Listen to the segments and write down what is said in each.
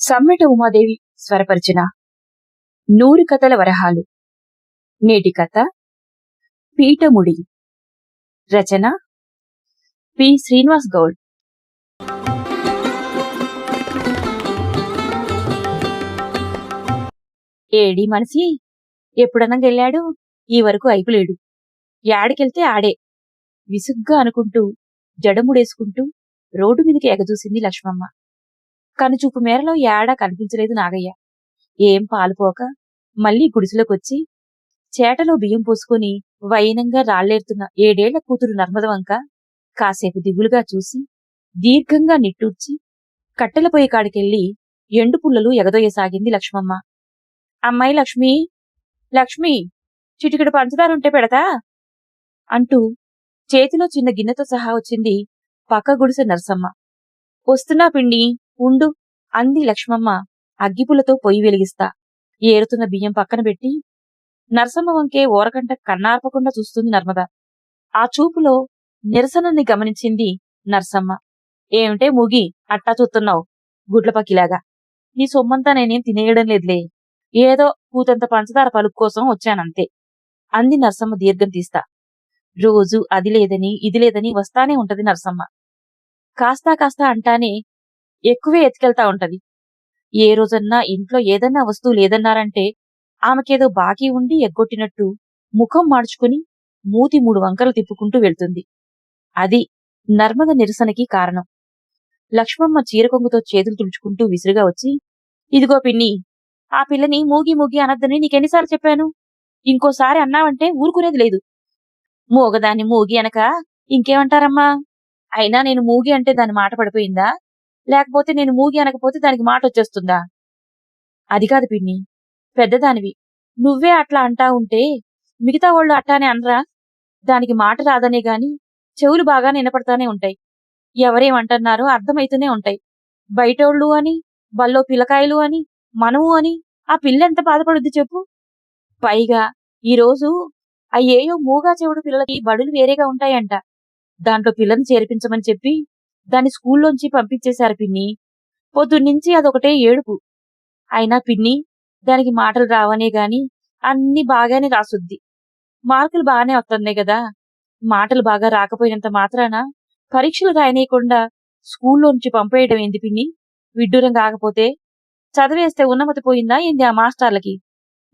సమ్మెట ఉమాదేవి స్వరపరిచిన నూరు కథల వరహాలు. నేటి కథ పీఠముడి. రచన పి. శ్రీనివాస్ గౌడ్. ఏడి మనిషి ఎప్పుడన్నా గెళ్ళాడు? ఈ వరకు అయిపోలేడు. యాడికెళ్తే ఆడే. విసుగ్గా అనుకుంటూ జడముడేసుకుంటూ రోడ్డు మీదకి ఎగదూసింది లక్ష్మమ్మ. కనుచూపు మేరలో ఏడా కనిపించలేదు నాగయ్య. ఏం పాలుపోక మళ్ళీ గుడిసెలోకొచ్చి చేటలో బియ్యం పోసుకొని వైనంగా రాళ్ళేరుతున్న ఏడేళ్ళ కూతురు నర్మద వంక కాసేపు దిగులుగా చూసి దీర్ఘంగా నిట్టూర్చి కట్టెల పొయ్యి కాడికెళ్ళి ఎండు పుల్లలు ఎగదొయ్యసాగింది లక్ష్మమ్మ. అమ్మాయి లక్ష్మి లక్ష్మి చిటికెడు పంచదారుంటే పెడతా అంటూ చేతిలో చిన్న గిన్నెతో సహా వచ్చింది పక్క గుడిసె నరసమ్మ. వస్తున్నా పిండి ఉండు అంది లక్ష్మమ్మ. అగ్గిపులతో పొయ్యి వెలిగిస్తా. ఏరుతున్న బియ్యం పక్కన పెట్టి నరసమ్మ వంకే ఓరకంట కన్నార్పకుండా చూస్తుంది నర్మద. ఆ చూపులో నిరసనని గమనించింది నర్సమ్మ. ఏమిటే ముగి అట్టా చూస్తున్నావు గుడ్లపక్కిలాగా నీ సొమ్మంతా నేనేం తినేయడం లేదులే. ఏదో కూతంత పంచదార పలుకు కోసం వచ్చానంతే అంది నర్సమ్మ దీర్ఘం తీస్తా. రోజు అది లేదని ఇది లేదని వస్తానే ఉంటది నర్సమ్మ. కాస్తా కాస్తా అంటానే ఎక్కువే ఎత్తుకెళ్తా ఉంటది. ఏ రోజన్నా ఇంట్లో ఏదన్నా వస్తువు లేదన్నారంటే ఆమెకేదో బాకీ ఉండి ఎగ్గొట్టినట్టు ముఖం మార్చుకుని మూతి మూడు వంకలు తిప్పుకుంటూ వెళ్తుంది. అది నర్మద నిరసనకి కారణం. లక్ష్మమ్మ చీరకొంగుతో చేతులు తుడుచుకుంటూ విసురుగా వచ్చి ఇదిగో పిన్ని ఆ పిల్లని మూగి మూగి అనద్దని నీకెన్నిసార్లు చెప్పాను. ఇంకోసారి అన్నావంటే ఊరుకునేది లేదు. మూగదాన్ని మూగి అనక ఇంకేమంటారమ్మా? అయినా నేను మూగి అంటే దాని మాట పడిపోయిందా? లేకపోతే నేను మూగి అనకపోతే దానికి మాట వచ్చేస్తుందా? అది కాదు పిన్ని పెద్దదానివి. నువ్వే అట్లా అంటా ఉంటే మిగతా వాళ్ళు అట్టానే అనరా? దానికి మాట రాదనే గాని చెవులు బాగా నినపడతానే ఉంటాయి. ఎవరేమంటున్నారో అర్థమైతూనే ఉంటాయి. బయటోళ్ళు అని బల్లో పిల్లకాయలు అని మనము అని ఆ పిల్ల ఎంత బాధపడుద్ది చెప్పు? పైగా ఈరోజు అయ్యేయో మూగా చెవుడు పిల్లలకి బడులు వేరేగా ఉంటాయంట. దాంట్లో పిల్లని చేర్పించమని చెప్పి దాన్ని స్కూల్లోంచి పంపించేశారు పిన్ని. పొద్దున్నుంచి అదొకటే ఏడుపు. అయినా పిన్ని దానికి మాటలు రావనే గాని అన్ని బాగానే రాసుద్ది. మార్కులు బాగానే వస్తున్నాయి కదా మాటలు బాగా రాకపోయినంత మాత్రాన పరీక్షలు రాయనీయకుండా స్కూల్లోంచి పంపేయడం ఏంది పిన్ని? విడ్డూరం కాకపోతే చదివేస్తే ఉన్నమతి పోయిందా ఏంది ఆ మాస్టర్లకి?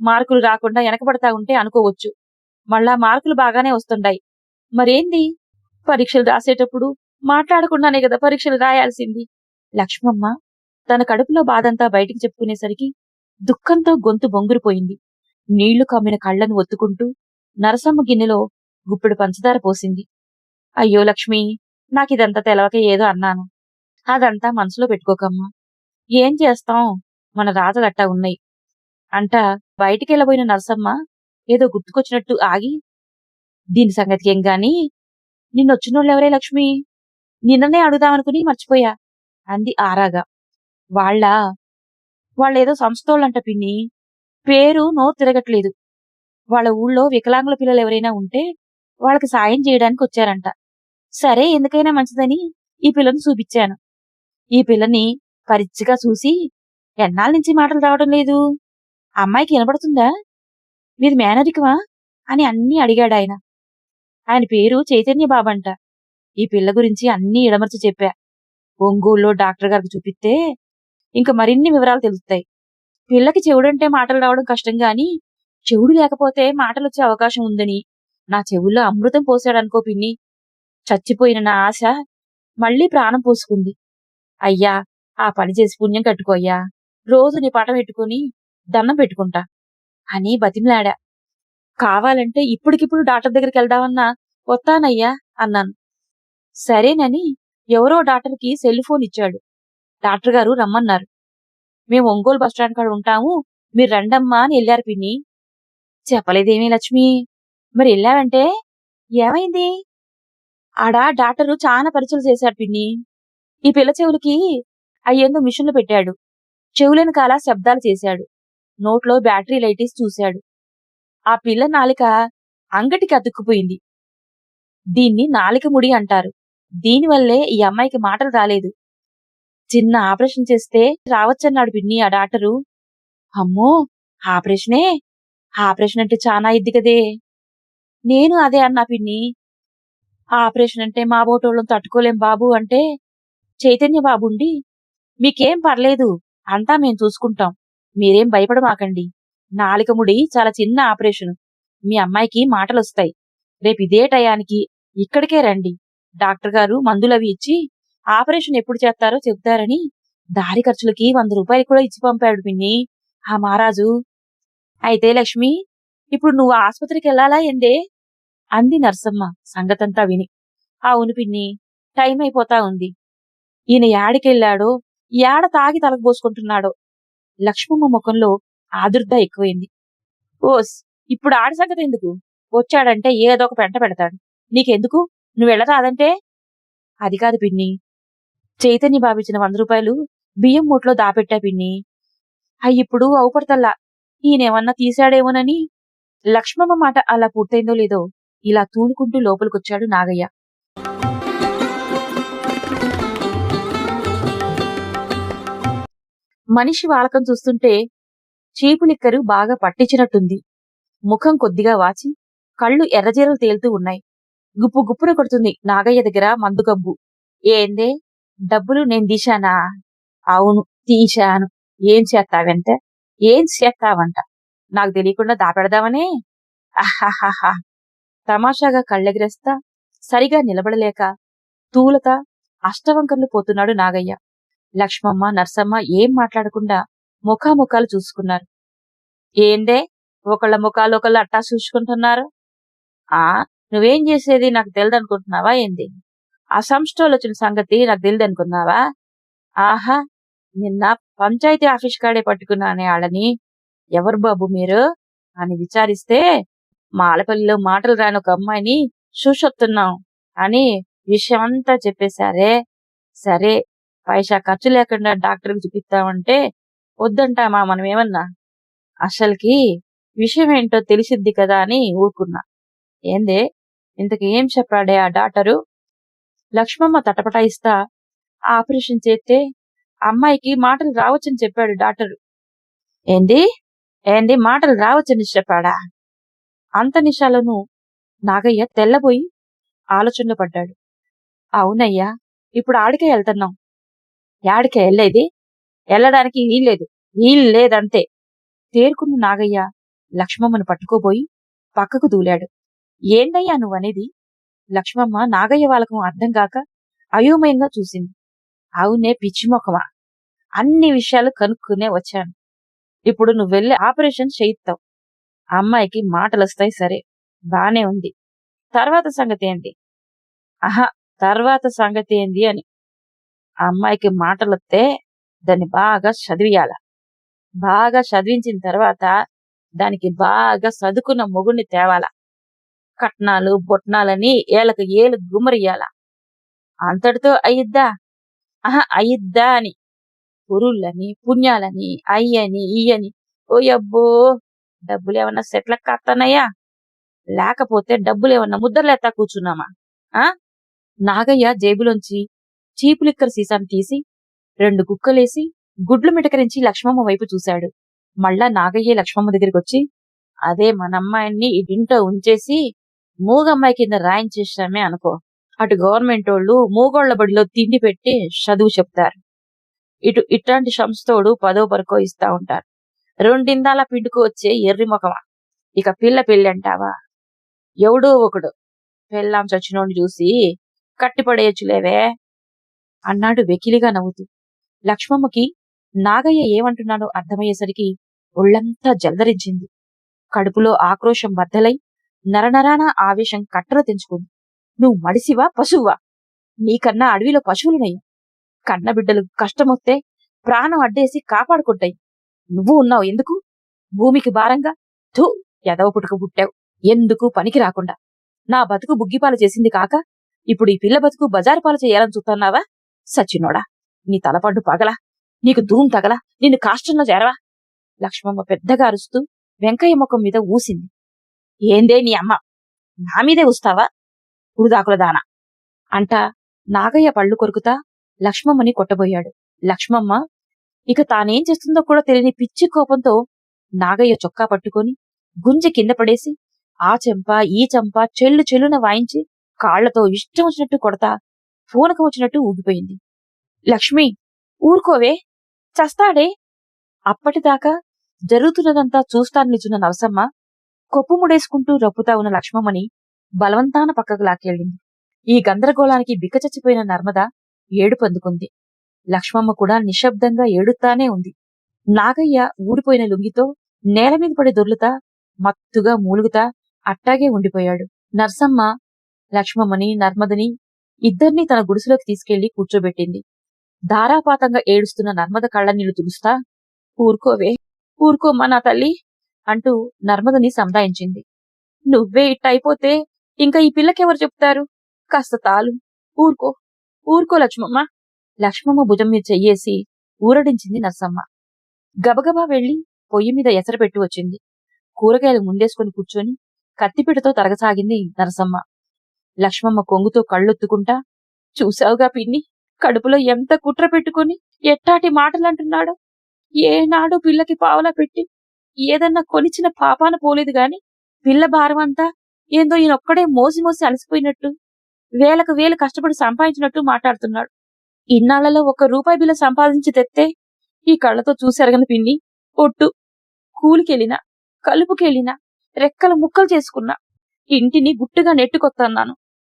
మార్కులు రాకుండా వెనకబడతా ఉంటే అనుకోవచ్చు. మళ్ళా మార్కులు బాగానే వస్తుండాయి. మరేంది? పరీక్షలు రాసేటప్పుడు మాట్లాడకుండానే కదా పరీక్షలు రాయాల్సింది. లక్ష్మమ్మ తన కడుపులో బాధంతా బయటికి చెప్పుకునేసరికి దుఃఖంతో గొంతు బొంగురిపోయింది. నీళ్ళు కమ్మిన కళ్ళను ఒత్తుకుంటూ నరసమ్మ గిన్నెలో గుప్పెడు పంచదార పోసింది. అయ్యో లక్ష్మి నాకిదంతా తెలవక ఏదో అన్నాను. అదంతా మనసులో పెట్టుకోకమ్మా. ఏం చేస్తాం? మన రాతలట్టా ఉన్నాయి. అంట బయటికెళ్ళబోయిన నరసమ్మ ఏదో గుర్తుకొచ్చినట్టు ఆగి దీని సంగతి ఏం గాని? నిన్నొచ్చినోళ్ళెవరే లక్ష్మి? నిన్ననే అడుగుదామనుకుని మర్చిపోయా అంది ఆరాగా. వాళ్ళ వాళ్ళేదో సంస్థోళ్ళంట పిన్ని. పేరు నోరు తిరగట్లేదు. వాళ్ళ ఊళ్ళో వికలాంగుల పిల్లలు ఎవరైనా ఉంటే వాళ్ళకి సాయం చేయడానికి వచ్చారంట. సరే ఎందుకైనా మంచిదని ఈ పిల్లని చూపించాను. ఈ పిల్లని పరిచిగా చూసి ఎన్నాళ్ళ నుంచి మాటలు రావడం లేదు? అమ్మాయికి వినపడుతుందా మీది మేనరికమా? అని అన్నీ అడిగాడు ఆయన ఆయన పేరు చైతన్య బాబంట. ఈ పిల్ల గురించి అన్నీ ఇడమర్చి చెప్పా. ఒంగూల్లో డాక్టర్ గారికి చూపిస్తే ఇంక మరిన్ని వివరాలు తెలుస్తాయి పిల్లకి చెవుడంటే మాటలు రావడం కష్టం గాని చెవుడు లేకపోతే మాటలు వచ్చే అవకాశం ఉందని. నా చెవుల్లో అమృతం పోసాడనుకో పిన్ని. చచ్చిపోయిన నా ఆశ మళ్ళీ ప్రాణం పోసుకుంది. అయ్యా ఆ పని చేసి పుణ్యం కట్టుకోయ్యా రోజు నీ పాట పెట్టుకుని దండం పెట్టుకుంటా అని బతిమలాడా. కావాలంటే ఇప్పటికిప్పుడు డాక్టర్ దగ్గరికి వెళ్దామన్నా వస్తానయ్యా అన్నాను. సరేనని ఎవరో డాక్టర్కి సెల్ ఫోన్ ఇచ్చాడు. డాక్టర్ గారు రమ్మన్నారు. మేము ఒంగోలు బస్టాండ్ కాడ ఉంటాము. మీరు రండమ్మా అని వెళ్ళారు పిన్ని. చెప్పలేదేమీ లక్ష్మి? మరి వెళ్ళావంటే ఏమైంది? ఆడ డాక్టరు చాలా పరీక్షలు చేశాడు పిన్ని. ఈ పిల్ల చెవులకి అయ్యేందో మిషన్లు పెట్టాడు. చెవులను కాల శబ్దాలు చేశాడు. నోట్లో బ్యాటరీ లైటీస్ చూశాడు. ఆ పిల్ల నాలిక అంగటికి అతుక్కుపోయింది. దీన్ని నాలిక ముడి అంటారు. దీనివల్లే ఈ అమ్మాయికి మాటలు రాలేదు. చిన్న ఆపరేషన్ చేస్తే రావచ్చన్నాడు పిన్ని ఆ డాక్టరు. అమ్మో ఆపరేషనే? ఆపరేషన్ అంటే చాలా ఇద్ది కదే. నేను అదే అన్నా పిన్ని. ఆపరేషన్ అంటే మా బోటోళ్ళం తట్టుకోలేం బాబు అంటే చైతన్య బాబుండి మీకేం పర్లేదు అంతా మేం చూసుకుంటాం. మీరేం భయపడమాకండి. నాలికముడి చాలా చిన్న ఆపరేషన్. మీ అమ్మాయికి మాటలొస్తాయి. రేపు ఇదే టయానికి ఇక్కడికే రండి. డాక్టర్ గారు మందులవి ఇచ్చి ఆపరేషన్ ఎప్పుడు చేస్తారో చెప్తారని దారి ఖర్చులకి వంద రూపాయలు కూడా ఇచ్చి పంపాడు పిన్ని. ఆ మహారాజు. అయితే లక్ష్మి ఇప్పుడు నువ్వు ఆసుపత్రికి వెళ్ళాలా ఎందే అంది నర్సమ్మ సంగతంతా విని. అవును పిన్ని టైం అయిపోతా ఉంది. ఈయన యాడికెళ్ళాడో యాడ తాగి తలకు పోసుకుంటున్నాడో లక్ష్మమ్మ ముఖంలో ఆదుర్ద ఎక్కువైంది. ఓస్ ఇప్పుడు ఆడి సంగతి ఎందుకు? వచ్చాడంటే ఏదో ఒక పెంట పెడతాడు. నీకెందుకు? నువ్వు వెళ్ళరాదంటే అది కాదు పిన్ని. చైతన్య బాబిచ్చిన వంద రూపాయలు బియ్యం మూట్లో దాపెట్టా పిన్ని. అయ్యి ఇప్పుడు అవుపడతల్లా. ఈయనేమన్నా తీశాడేమోనని లక్ష్మమ్మ మాట అలా పూర్తయిందో లేదో ఇలా తూలుకుంటూ లోపలికొచ్చాడు నాగయ్య. మనిషి వాలకం చూస్తుంటే చీపులిక్కరు బాగా పట్టించినట్టుంది. ముఖం కొద్దిగా వాచి కళ్ళు ఎర్రజీరలు తేలుతూ ఉన్నాయి. గుప్పు గుప్పున కొడుతుంది. నాగయ్య దగ్గర మందు గబ్బు ఏందే? డబ్బులు నేను తీశానా? అవును తీశాను. ఏం చేస్తావంటే? ఏం చేస్తావంట? నాకు తెలియకుండా దాపెడదామనే? అహాహాహా. తమాషాగా కళ్ళెగిరేస్తా సరిగా నిలబడలేక తూలత అష్టవంకర్లు పోతున్నాడు నాగయ్య. లక్ష్మమ్మ నర్సమ్మ ఏం మాట్లాడకుండా ముఖాముఖాలు చూసుకున్నారు. ఏందే? ఒకళ్ళ ముఖాలు ఒకళ్ళు అట్టా చూసుకుంటున్నారు? ఆ? నువ్వేం చేసేది నాకు తెలియదు అనుకుంటున్నావా ఏంది? ఆ సంస్థలు వచ్చిన సంగతి నాకు తెలియదనుకున్నావా ఆహా నిన్న పంచాయతీ ఆఫీస్ కాడే పట్టుకున్నానే వాళ్ళని ఎవరు బాబు మీరు? అని విచారిస్తే మా ఆలపల్లిలో మాటలు రాని ఒక అమ్మాయిని చూసొత్తున్నాం అని విషయం అంతా చెప్పేశారే. సరే పైసా ఖర్చు లేకుండా డాక్టర్కి చూపిస్తామంటే వద్దంటామా మనం ఏమన్నా అసలుకి విషయం ఏంటో తెలిసిద్ది కదా అని ఊరుకున్నా. ఏందే ఇంతకు ఏం చెప్పాడే ఆ డాక్టరు లక్ష్మమ్మ తటపటాయిస్తా ఆపరేషన్ చేస్తే అమ్మాయికి మాటలు రావచ్చని చెప్పాడు డాక్టరు ఏంది? ఏంది మాటలు రావచ్చని చెప్పాడా? అంత నిషాలను నాగయ్య తెల్లబోయి ఆలోచనలో పడ్డాడు. అవునయ్యా ఇప్పుడు ఆడికే వెళ్తున్నాం. యాడికే వెళ్ళేది? వెళ్ళడానికి వీల్లేదు వీలు లేదంతే. తేరుకున్న నాగయ్య లక్ష్మమ్మను పట్టుకోబోయి పక్కకు దూలాడు. ఏందయ్యా నువ్వనేది? లక్ష్మమ్మ నాగయ్య వాళ్ళకు అర్థం కాక అయోమయంగా చూసింది. అవునే పిచ్చిమొకమా అన్ని విషయాలు కనుక్కునే వచ్చాను. ఇప్పుడు నువ్వు వెళ్ళి ఆపరేషన్ చేయిస్తావు అమ్మాయికి మాటలొస్తాయి సరే బానే ఉంది. తర్వాత సంగతి ఏంటి ఆహా తర్వాత సంగతి ఏంది అని. అమ్మాయికి మాటలొస్తే దాన్ని బాగా చదివియాల. బాగా చదివించిన తర్వాత దానికి బాగా చదువుకున్న మొగుడిని తేవాల. కట్నాలు బొట్నాలని ఏళ్ళకు ఏలు గుమరియాల అంతటితో అయ్యిద్దా? ఆహా అయ్యిద్దా అని. పురుళ్ళని పుణ్యాలని అయ్యని ఇయ్యని ఓ అబ్బో డబ్బులు ఏమన్నా సెట్లకు కాస్తానయ్యా లేకపోతే డబ్బులు ఏమన్నా ముద్రలేతా కూర్చున్నామా? ఆ? నాగయ్య జేబులోంచి చీపులిక్కర సీసాను తీసి రెండు కుక్కలేసి గుడ్లు మిటకరించి లక్ష్మమ్మ వైపు చూశాడు. మళ్ళా నాగయ్య లక్ష్మమ్మ దగ్గరికి వచ్చి అదే మన అమ్మాయిని ఇంట్లో ఉంచేసి మూగమ్మాయి కింద రాయించేసామే అనుకో. అటు గవర్నమెంట్ వాళ్ళు మూగోళ్ళ బడిలో తిండి పెట్టి చదువు చెప్తారు. ఇటు ఇట్లాంటి సంస్థోడు పదో పరకో ఇస్తా ఉంటారు. రెండిందాల పిండుకు వచ్చే ఎర్రి ముఖమా. ఇక పిల్ల పెళ్ళి అంటావా? ఎవడో ఒకడు. పెళ్ళాం చచ్చినోడిని చూసి కట్టిపడేయచ్చులేవే? అన్నాడు వెకిలిగా నవ్వుతూ. లక్ష్మమ్మకి నాగయ్య ఏమంటున్నాడో అర్థమయ్యేసరికి ఒళ్ళంతా జలదరించింది. కడుపులో ఆక్రోశం బద్దలై నరనరాన ఆవేశం కట్టలు తెంచుకుంది. నువ్వు మడిసివా పశువా నీకన్నా అడవిలో పశువులున్నాయి కన్నబిడ్డలు కష్టమొస్తే ప్రాణం అడ్డేసి కాపాడుకుంటాయి. నువ్వు ఉన్నావు ఎందుకు? భూమికి భారంగా? ధూ ఎదవ పుట్టుక పుట్టావు. ఎందుకు పనికి రాకుండా? నా బతుకు బుగ్గిపాలు చేసింది కాక ఇప్పుడు ఈ పిల్ల బతుకు బజారు పాలు చేయాలని చూస్తున్నావా సచ్చినోడా నీ తలపండు పగలా. నీకు ధూమ్ తగలా. నిన్ను కాష్టంలో చేరవా లక్ష్మమ్మ పెద్దగా అరుస్తూ వెంకయ్య ముఖం మీద ఊసింది. ఏందే నీ అమ్మ? నా మీదే వస్తావా ఉడుదాకుల దాన? అంట నాగయ్య పళ్ళు కొరుకుతా లక్ష్మమ్మని కొట్టబోయాడు. లక్ష్మమ్మ ఇక తానేం చేస్తుందో కూడా తెలియని పిచ్చి కోపంతో నాగయ్య చొక్కా పట్టుకొని గుంజి కింద పడేసి ఆ చెంప ఈ చెంప చెల్లు చెల్లున వాయించి కాళ్ళతో ఇష్టం వచ్చినట్టు కొడతా పూనకం వచ్చినట్టు ఊగిపోయింది. లక్ష్మి ఊరుకోవే చస్తాడే. అప్పటిదాకా జరుగుతున్నదంతా చూస్తాను నిచున్న నరసమ్మ కొప్పు ముడేసుకుంటూ రప్పుతా ఉన్న లక్ష్మమ్మని బలవంతాన పక్కకు లాక్కెళ్ళింది. ఈ గందరగోళానికి బిక్కచచ్చిపోయిన నర్మద ఏడు పందుకుంది లక్ష్మమ్మ కూడా నిశ్శబ్దంగా ఏడుతానే ఉంది. నాగయ్య ఊడిపోయిన లుంగితో నేల మీద పడి దొర్లుతా మత్తుగా మూలుగుతా అట్టాగే ఉండిపోయాడు. నర్సమ్మ లక్ష్మమ్మని నర్మదని ఇద్దర్నీ తన గుడిసెలోకి తీసుకెళ్ళి కూర్చోబెట్టింది. ధారాపాతంగా ఏడుస్తున్న నర్మద కళ్ళ నీళ్ళు తుడుస్తా ఊరుకోవే ఊరుకోమ్మా నా తల్లి అంటూ నర్మదని సంధాయించింది. నువ్వే ఇట్టయిపోతే ఇంకా ఈ పిల్లకెవరు చెప్తారు? కాస్త తాలు. ఊరుకో. ఊరుకో లక్ష్మమ్మ. లక్ష్మమ్మ భుజం మీద చెయ్యేసి ఊరడించింది నర్సమ్మ. గబగబా వెళ్ళి పొయ్యి మీద ఎసరపెట్టి వచ్చింది. కూరగాయలు ముందేసుకుని కూర్చొని కత్తిపీటతో తరగసాగింది నరసమ్మ. లక్ష్మమ్మ కొంగుతో కళ్ళొత్తుకుంటా చూసావుగా పిన్ని కడుపులో ఎంత కుట్ర పెట్టుకుని ఎట్టాటి మాటలంటున్నాడో? ఏనాడు పిల్లకి పావలా పెట్టి ఏదన్నా కొనిచిన పాపాన పోలేదు గాని పిల్ల భారం అంతా ఏందో ఈయనొక్కడే మోసి మోసి అలసిపోయినట్టు వేలకు వేలు కష్టపడి సంపాదించినట్టు మాట్లాడుతున్నాడు. ఇన్నాళ్ళలో ఒక్క రూపాయి బిల్ల సంపాదించి తెత్తే ఈ కళ్ళతో చూసెరగని పిన్ని ఒట్టు. కూలికెళ్ళినా కలుపుకెళ్ళినా రెక్కల ముక్కలు చేసుకున్నా ఇంటిని గుట్టుగా నెట్టుకొత్తన్నాను.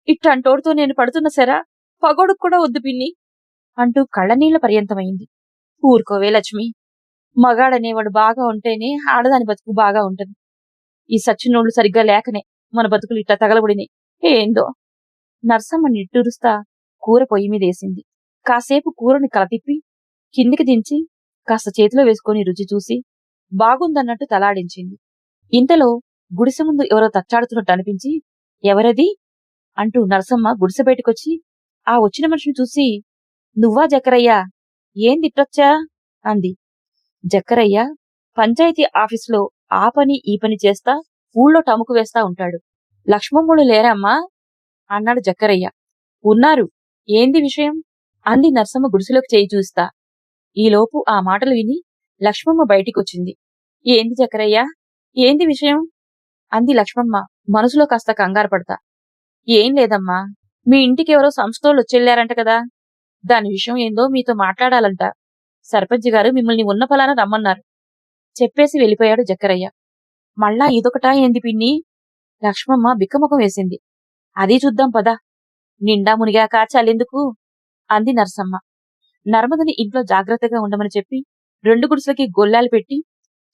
ఇట్టంటోడితో నేను పడుతున్న సరా పగొడుకు కూడా వద్దు పిన్ని అంటూ కళ్ళనీళ్ళ పర్యంతమైంది. ఊరుకోవే లక్ష్మి. మగాడనేవాడు బాగా ఉంటేనే ఆడదాని బతుకు బాగా ఉంటది. ఈ సచ్చినోళ్ళు సరిగ్గా లేకనే మన బతుకులు ఇట్లా తగలబడినాయి ఏందో? నర్సమ్మ నిట్టూరుస్తా కూర పొయ్యి మీదేసింది కాసేపు కూరని కలతిప్పి కిందికి దించి కాస్త చేతిలో వేసుకొని రుచి చూసి బాగుందన్నట్టు తలాడించింది. ఇంతలో గుడిసె ముందు ఎవరో తచ్చాడుతున్నట్టు అనిపించి ఎవరది? అంటూ నరసమ్మ గుడిసె బయటకొచ్చి ఆ వచ్చిన మనిషిని చూసి నువ్వా జకరయ్యా? ఏం తిట్టొచ్చా అంది. జక్కరయ్య పంచాయతీ ఆఫీసులో ఆ పని ఈ పని చేస్తా ఊళ్ళో టముకు వేస్తా ఉంటాడు. లక్ష్మమ్ముడు లేరమ్మా అన్నాడు జక్కరయ్య. ఉన్నారు. ఏంది విషయం? అంది నర్సమ్మ గుడిసెలోకి చేయి చూస్తా. ఈలోపు ఆ మాటలు విని లక్ష్మమ్మ బయటికొచ్చింది. ఏంది జక్కరయ్య? ఏంది విషయం? అంది లక్ష్మమ్మ మనసులో కాస్త కంగారు పడతా. ఏం లేదమ్మా. మీ ఇంటికి ఎవరో సంస్థోళ్ళు వచ్చెళ్ళారంట కదా. దాని విషయం ఏందో మీతో మాట్లాడాలంట. సర్పంచ్ గారు మిమ్మల్ని ఉన్న ఫలాన రమ్మన్నారు. చెప్పేసి వెళ్ళిపోయాడు జక్కరయ్య. మళ్ళా ఇదొకటా ఏంది పిన్ని? లక్ష్మమ్మ బిక్కముఖం వేసింది. అది చూద్దాం పదా. నిండా మునిగాక చాలెందుకు అంది నరసమ్మ. నర్మదని ఇంట్లో జాగ్రత్తగా ఉండమని చెప్పి రెండు గుడిసెలకి గొల్లాలు పెట్టి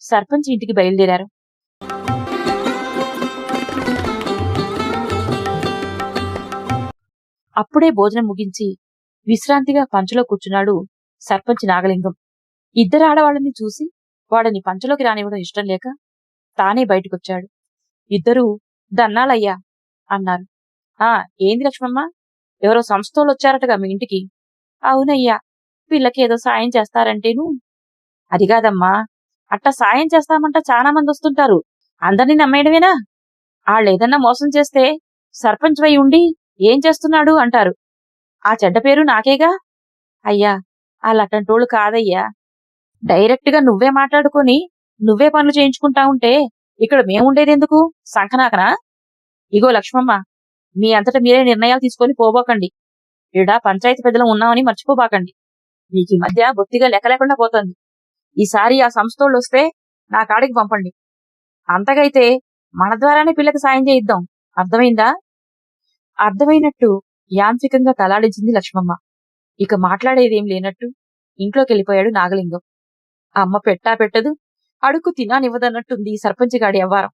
సర్పంచ్ ఇంటికి బయలుదేరారు. అప్పుడే భోజనం ముగించి విశ్రాంతిగా పంచలో కూర్చున్నాడు సర్పంచ్ నాగలింగం. ఇద్దరు ఆడవాళ్ళని చూసి వాడిని పంచలోకి రానివ్వడం ఇష్టం లేక తానే బయటకొచ్చాడు. ఇద్దరూ దన్నాలయ్యా అన్నారు. ఆ ఏంది లక్ష్మమ్మ? ఎవరో సంస్థలు వచ్చారటగా మీ ఇంటికి? అవునయ్యా పిల్లకి ఏదో సాయం చేస్తారంటేను. అది కాదమ్మా అట్ట సాయం చేస్తామంట చాలా మంది వస్తుంటారు అందరినీ నమ్మేయడమేనా? వాళ్ళేదన్నా మోసం చేస్తే సర్పంచ్ వై ఉండి ఏం చేస్తున్నాడు? అంటారు. ఆ చెడ్డ పేరు నాకేగా? అయ్యా వాళ్ళటంటోళ్ళు కాదయ్యా. డైరెక్ట్గా నువ్వే మాట్లాడుకొని నువ్వే పనులు చేయించుకుంటా ఉంటే ఇక్కడ మేముండేదెందుకు సంఖనాకనా? ఇగో లక్ష్మమ్మ మీ అంతట మీరే నిర్ణయాలు తీసుకొని పోబోకండి. ఈడ పంచాయతీ పెద్దలు ఉన్నామని మర్చిపోబాకండి. మీకు ఈ మధ్య బొత్తిగా లెక్క లేకుండా పోతుంది. ఈసారి ఆ సంస్థోళ్ళు వస్తే నా కాడికి పంపండి. అంతగైతే మన ద్వారానే పిల్లకి సాయం చేయిద్దాం. అర్థమైందా? అర్థమైనట్టు యాంత్రికంగా తలాడించింది లక్ష్మమ్మ. ఇక మాట్లాడేదేం లేనట్టు ఇంట్లోకి వెళ్ళిపోయాడు నాగలింగం. అమ్మ పెట్టా పెట్టదు అడుక్కు తినానివ్వదన్నట్టుంది సర్పంచిగాడి సర్పంచ్ గాడి అవ్వారం.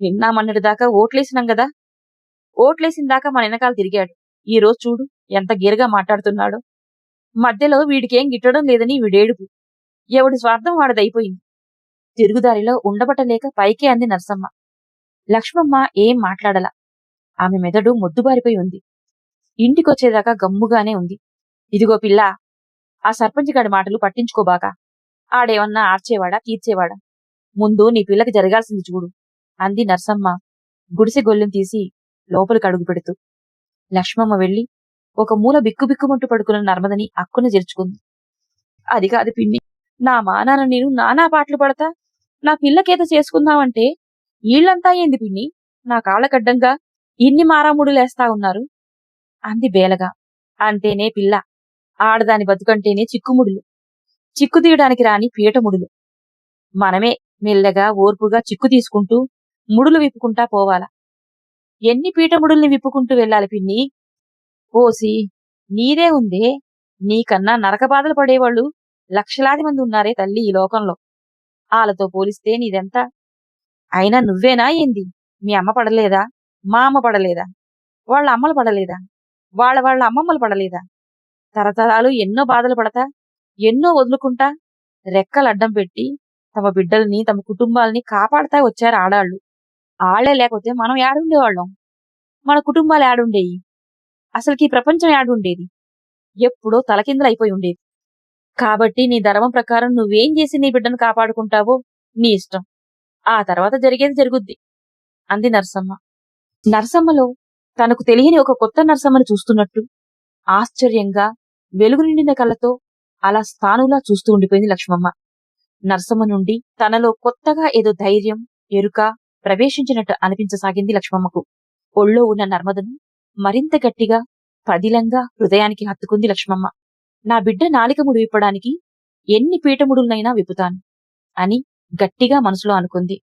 విన్నామన్నటి దాకా ఓట్లేసినాం గదా. ఓట్లేసిన దాకా మన వెనకాల తిరిగాడు. ఈ రోజు చూడు ఎంత గీరగా మాట్లాడుతున్నాడో. మధ్యలో వీడికేం గిట్టడం లేదని వీడేడుపు. ఎవడి స్వార్థం వాడదైపోయింది. తిరుగుదారిలో ఉండబట్టలేక పైకే అంది నర్సమ్మ. లక్ష్మమ్మ ఏం మాట్లాడలా. ఆమె మెదడు మొద్దుబారిపోయి ఉంది. ఇంటికొచ్చేదాకా గమ్ముగానే ఉంది. ఇదిగో పిల్ల ఆ సర్పంచ్ గాడి మాటలు పట్టించుకోబాక. ఆడేమన్నా ఆర్చేవాడా తీర్చేవాడా? ముందు నీ పిల్లకి జరగాల్సింది చూడు అంది నర్సమ్మ గుడిసె గొల్లెం తీసి లోపలికి అడుగు పెడుతూ. లక్ష్మమ్మ వెళ్ళి ఒక మూల బిక్కుబిక్కుమంటూ పడుకున్న నర్మదని అక్కున చేర్చుకుంది అది కాదు పిన్ని నా మానాన నేను నానా పాటలు పడతా నా పిల్లకేత చేసుకుందామంటే ఈళ్ళంతా ఏంది పిన్ని నా కాళ్ళకడ్డంగా ఇన్ని మారాముడులేస్తా ఉన్నారు అంది బేలగా. అంతేనే పిల్ల ఆడదాని బతుకంటేనే చిక్కుముడులు. చిక్కు తీయడానికి రాని పీటముడులు మనమే మెల్లగా ఓర్పుగా చిక్కు తీసుకుంటూ ముడులు విప్పుకుంటా పోవాలా? ఎన్ని పీటముడుల్ని విప్పుకుంటూ వెళ్ళాలి పిన్ని? ఓసి నీదే ఉందే. నీకన్నా నరక బాధలు పడేవాళ్ళు లక్షలాది మంది ఉన్నారే తల్లి ఈ లోకంలో. వాళ్ళతో పోలిస్తే నీదెంత? అయినా నువ్వేనా ఏంది? మీ అమ్మ పడలేదా? మా అమ్మ పడలేదా? వాళ్ళ అమ్మలు పడలేదా? వాళ్ళ వాళ్ళ అమ్మమ్మలు పడలేదా? తరతరాలు ఎన్నో బాధలు పడతా ఎన్నో వదులుకుంటా రెక్కలు అడ్డం పెట్టి తమ బిడ్డల్ని తమ కుటుంబాలని కాపాడుతా వచ్చారు ఆడాళ్ళు. ఆళ్ళే లేకపోతే మనం యాడుండేవాళ్ళం మన కుటుంబాలు యాడుండేయి అసలుకి ప్రపంచం యాడుండేది ఎప్పుడో తలకిందలైపోయి ఉండేది. కాబట్టి నీ ధర్మం ప్రకారం నువ్వేం చేసి నీ బిడ్డను కాపాడుకుంటావో నీ ఇష్టం. ఆ తర్వాత జరిగేది జరుగుద్ది. అంది నరసమ్మ. నరసమ్మలో తనకు తెలియని ఒక కొత్త నరసమ్మని చూస్తున్నట్టు ఆశ్చర్యంగా వెలుగు నిండిన కళ్ళతో అలా స్థానులా చూస్తూ ఉండిపోయింది లక్ష్మమ్మ. నర్సమ్మ నుండి తనలో కొత్తగా ఏదో ధైర్యం ఎరుక ప్రవేశించినట్టు అనిపించసాగింది లక్ష్మమ్మకు. ఒళ్ళో ఉన్న నర్మదను మరింత గట్టిగా పదిలంగా హృదయానికి హత్తుకుంది లక్ష్మమ్మ. నా బిడ్డ నాలిక ముడివిప్పడానికి ఎన్ని పీటముడులనైనా విప్పుతాను అని గట్టిగా మనసులో అనుకుంది.